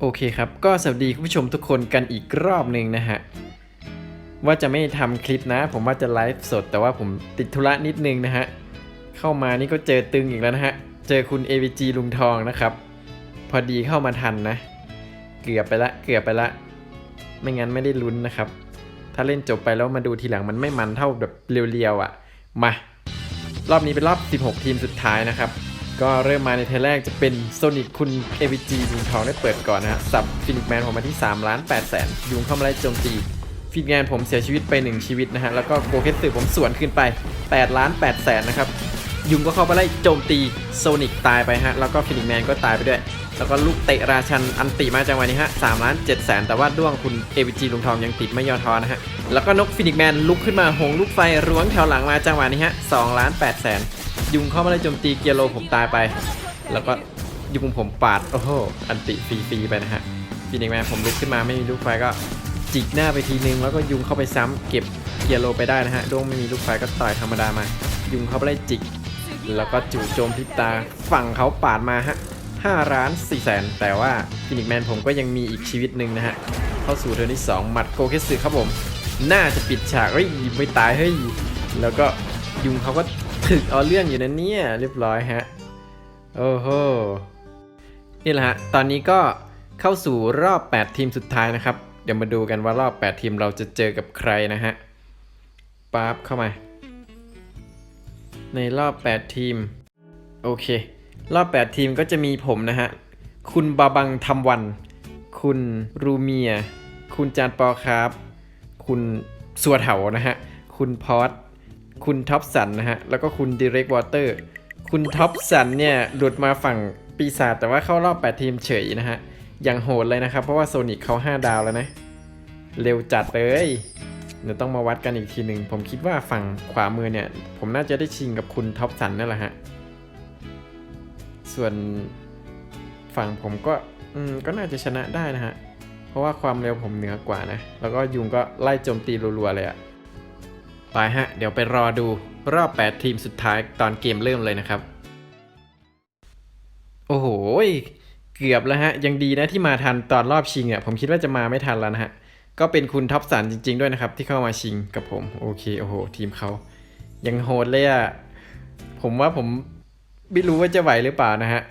โอเคครับ ก็สวัสดีคุณผู้ชมทุกคนกันอีกรอบหนึ่งนะฮะ ว่าจะไม่ทำคลิปนะ ผมว่าจะไลฟ์สด แต่ว่าผมติดธุระนิดนึงนะฮะ เข้ามานี่ก็เจอตึงอีกแล้วนะฮะ เจอคุณ AVG ลุงทองนะครับ พอดีเข้ามาทันนะ เกือบไปละ เกือบไปละ ไม่งั้นไม่ได้ลุ้นนะครับ ถ้าเล่นจบไปแล้วมาดูทีหลังมันไม่มันเท่าแบบเรียวๆอะ มา รอบนี้เป็นรอบ 16 ทีมสุดท้ายนะครับ ก็เริ่มมาในเทแรกจะเป็นโซนิคคุณ AVG ยุงทองได้เปิดก่อนนะฮะสับฟินิกแมนผมมาที่3ล้าน8แสนยุงเข้ามาไล่โจมตีฟินิกแมนผมเสียชีวิตไป 1 ชีวิตนะฮะแล้วก็โกเคสสึผมสวนขึ้นไป8ล้าน8แสนนะครับ ยุงก็เข้าไปไล่โจมตีโซนิกตายไปฮะ แล้วก็ฟินิกแมนก็ตายไปด้วย แล้วก็ลูกเตะราชันอันติมาจังหวะนี้ฮะ3ล้าน7แสนแต่ว่าด้วงคุณ AVG ลุงทองยังติดไม่ย่อท้อนะฮะ แล้วก็นกฟินิกแมนลุกขึ้นมาหงลูกไฟร้วงแถวหลังมาจังหวะนี้ฮะ2ล้าน8แสนยุงเข้ามาไล่โจมตีเกียร์โลผมตายไป แล้วก็ยุงผมปาดโอ้โหอันติฟรีๆไปนะฮะฟินิกแมนผมลุกขึ้นมาไม่มีลูกไฟก็จิกหน้าไปทีนึงแล้วก็ยุงเข้าไปซ้ำเก็บเกียร์โลไปได้นะฮะด้วงไม่มีลูกไฟก็ต่อยธรรมดามา ยุงเข้าไปไล่จิก แล้วก็จู่โจมพิตาฝั่งเขาปาดมาฮะ5ล้าน4แสนแต่ว่าฟินิกแมนผมก็ยังมีอีกชีวิตหนึ่งนะฮะ เข้าสู่เทิร์นที่ 2 หมัดโกเคสึครับผม น่าจะปิดฉากเฮ้ยไม่ตายเฮ้ย แล้วก็ยุงเขาก็ถึกเอาเรื่องอยู่นะเนี่ย เรียบร้อยฮะ โอ้โห นี่แหละฮะ ตอนนี้ก็เข้าสู่รอบ 8 ทีมสุดท้ายนะครับ เดี๋ยวมาดูกันว่ารอบ 8 ทีมเราจะเจอกับใครนะฮะ ปั๊บเข้ามา ในรอบ 8 ทีม โอเค รอบ 8 ทีมก็จะมีผมนะฮะ คุณบาบังทำวัน คุณรูเมีย คุณจานปอครับ คุณสัวเถานะฮะ คุณพอดคุณท็อปสันนะฮะ แล้วก็คุณดิเรกวอเตอร์ คุณท็อปสันเนี่ย หลุดมาฝั่งปีศาจแต่ว่าเข้ารอบ 8 ทีมเฉยนะฮะ อย่างโหดเลยนะครับ เพราะว่าโซนิกเขา5 ดาวแล้วนะ เร็วจัดเลย เดี๋ยวต้องมาวัดกันอีกทีหนึ่งผมคิดว่าฝั่งขวามือเนี่ย ผมน่าจะได้ชิงกับคุณท็อปสันนั่นแหละฮะ ส่วนฝั่งผมก็อืมก็น่าจะชนะได้นะฮะ เพราะว่าความเร็วผมเหนือกว่านะ แล้วก็ยุงก็ไล่โจมตีรัวๆเลยอะไปฮะ เดี๋ยวไปรอดูรอบ 8 ทีมสุดท้ายตอนเกมเริ่มเลยนะครับ โอ้โห เกือบแล้วฮะ ยังดีนะที่มาทันตอนรอบชิงอะ่ะ ผมคิดว่าจะมาไม่ทันแล้วนะฮะ ก็เป็นคุณท็อปสันจริง ๆ ด้วยนะครับ ที่เข้ามาชิงกับผม โอเคโอ้โห ทีมเขายังโหดเลยอะ่ะผมว่าผมไม่รู้ว่าจะไหวหรือเปล่านะฮะ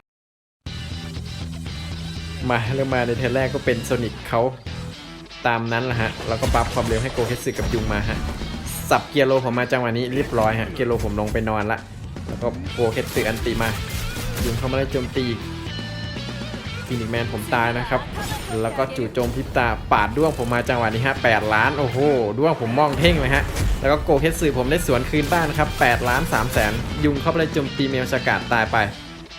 มาเริ่มมาในเทนแรกก็เป็นโซนิกเขาตามนั้นแหละฮะ แล้วก็บัฟความเร็วให้โกเคสึกับยุงมาฮะ สับเกียร์โลผมมาจังหวะนี้เรียบร้อยฮะ เกียร์โลผมลงไปนอนละ แล้วก็โกเคสึอันติมา ยุงเข้ามาได้โจมตี ฟินิกแมนผมตายนะครับ แล้วก็จู่โจมพิบตาปาดด้วงผมมาจังหวะนี้ฮะ8ล้านโอ้โหด้วงผมมองเท่งเลยฮะแล้วก็โกเคสึผมได้สวนคืนบ้านครับ8ล้าน3แสนยุงเข้าไปโจมตีเมลชากาดตายไป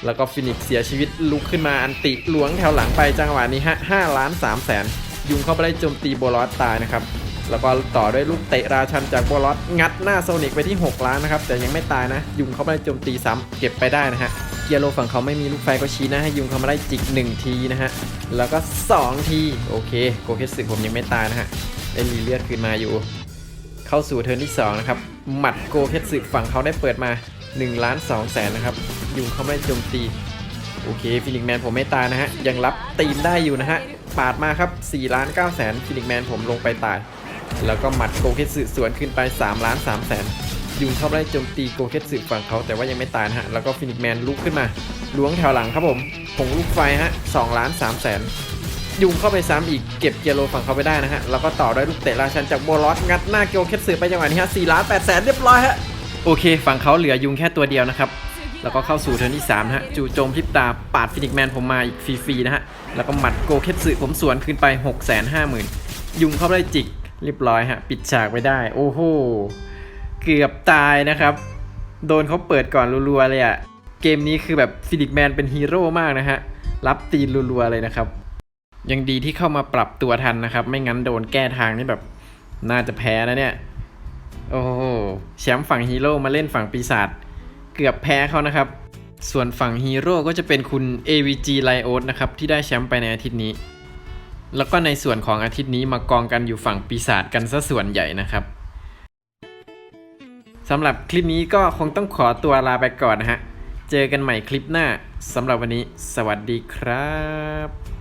แล้วก็ฟินิกเสียชีวิตลุกขึ้นมาอันติหลวงแถวหลังไปจังหวะนี้ฮะ5ล้าน3แสนยุงเข้าไปได้โจมตีโบลอสตายนะครับแล้วก็ต่อด้วยลูกเตะราชันจากโบลอสงัดหน้าโซนิกไปที่ 6 ล้านนะครับ แต่ยังไม่ตายนะ ยุงเข้าไปโจมตีซ้ำเก็บไปได้นะฮะ เกียร์โลฝั่งเขาไม่มีลูกไฟก็ชี้หนะให้ยุงเขามาได้จิก1ทีนะฮะ แล้วก็ 2 ที โอเค โกเคสึผมยังไม่ตายนะฮะได้รีเลือดคืนมาอยู่ เข้าสู่เทิร์นที่ 2 นะครับ หมัดโกเคสึฝั่งเขาได้เปิดมา1ล้าน2แสนนะครับ ยุงเข้ามาได้โจมตี โอเคฟินิกแมนผมไม่ตายนะฮะ ยังรับตีนได้อยู่นะฮะ ปาดมาครับ4ล้าน9แสนฟินิกแมนผมลงไปตาย แล้วก็หมัดโกเคสึสวนขึ้นไป3ล้าน3แสน ยุงเข้าไปได้โจมตีโกเคสึฝั่งเขาแต่ว่ายังไม่ตายนะฮะ แล้วก็ฟินิกแมนลุกขึ้นมาล้วงแถวหลังครับผมผงลูกไฟฮะ2ล้าน3แสนยุงเข้าไปซ้ำอีกเก็บเกียร์โลฝั่งเขาไปได้นะฮะ แล้วก็ต่อด้วยลูกเตะราชันจากโบลอสงัดหน้าโกเคสึไปจังหวะนี้ฮะ4ล้าน8แสนเรียบร้อยฮะ โอเค ฝั่งเขาเหลือยุงแค่ตัวเดียวนะครับ แล้วก็เข้าสู่เทิร์นที่3นะฮะ จู่โจมพริบตาปาดฟินิกแมนผมมาอีกฟรีๆนะฮะ แล้วก็หมัดโกเคสึผมสวนขึ้นไป6 5 0 0 0 0 ยุงเข้าไปได้จิกเรียบร้อยฮะ ปิดฉากไปได้ โอ้โห เกือบตายนะครับ โดนเขาเปิดก่อนรัวๆเลยอะเกมนี้คือแบบฟินิกแมนเป็นฮีโร่มากนะฮะ รับตีนรัวๆเลยนะครับ ยังดีที่เข้ามาปรับตัวทันนะครับ ไม่งั้นโดนแก้ทางนี่แบบ น่าจะแพ้นะเนี่ย โอ้โหแชมป์ฝั่งฮีโร่มาเล่นฝั่งปีศาจ เกือบแพ้เขานะครับ ส่วนฝั่งฮีโร่ก็จะเป็นคุณ AVG l i o s นะครับที่ได้แชมป์ไปในอาทิตย์นี้แล้วก็ในส่วนของอาทิตย์นี้มากองกันอยู่ฝั่งปีศาจกันซะส่วนใหญ่นะครับ สำหรับคลิปนี้ก็คงต้องขอตัวลาไปก่อนนะฮะ เจอกันใหม่คลิปหน้าสำหรับวันนี้ สวัสดีครับ